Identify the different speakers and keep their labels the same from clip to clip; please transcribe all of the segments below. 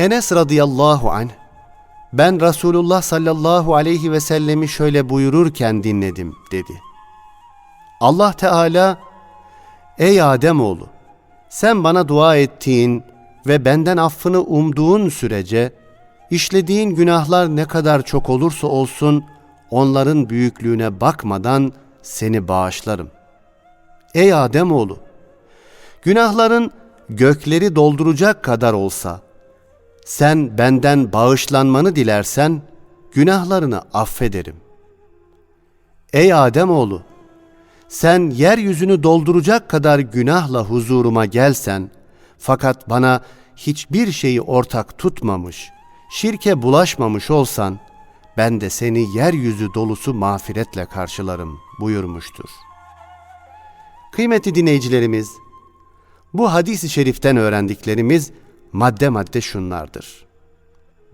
Speaker 1: Enes radıyallahu anh, ben Resulullah sallallahu aleyhi ve sellemi şöyle buyururken dinledim dedi. Allah Teala, ey Ademoğlu, sen bana dua ettiğin ve benden affını umduğun sürece, işlediğin günahlar ne kadar çok olursa olsun, onların büyüklüğüne bakmadan seni bağışlarım. Ey Ademoğlu, günahların gökleri dolduracak kadar olsa, sen benden bağışlanmanı dilersen, günahlarını affederim. Ey Ademoğlu, sen yeryüzünü dolduracak kadar günahla huzuruma gelsen, fakat bana hiçbir şeyi ortak tutmamış, şirke bulaşmamış olsan, ben de seni yeryüzü dolusu mağfiretle karşılarım buyurmuştur. Kıymetli dinleyicilerimiz, bu hadis-i şeriften öğrendiklerimiz madde madde şunlardır.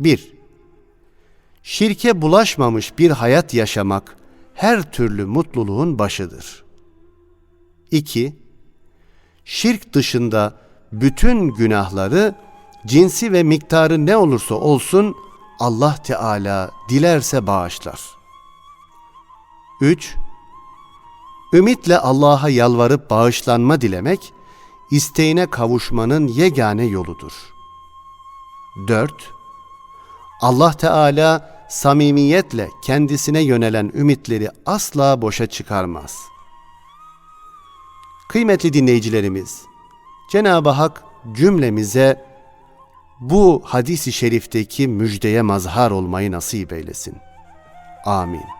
Speaker 1: 1. Şirke bulaşmamış bir hayat yaşamak her türlü mutluluğun başıdır. 2. Şirk dışında bütün günahları cinsi ve miktarı ne olursa olsun Allah Teala dilerse bağışlar. 3. Ümitle Allah'a yalvarıp bağışlanma dilemek, isteğine kavuşmanın yegane yoludur. 4. Allah Teala samimiyetle kendisine yönelen ümitleri asla boşa çıkarmaz. Kıymetli dinleyicilerimiz, Cenab-ı Hak cümlemize bu hadisi şerifteki müjdeye mazhar olmayı nasip eylesin. Amin.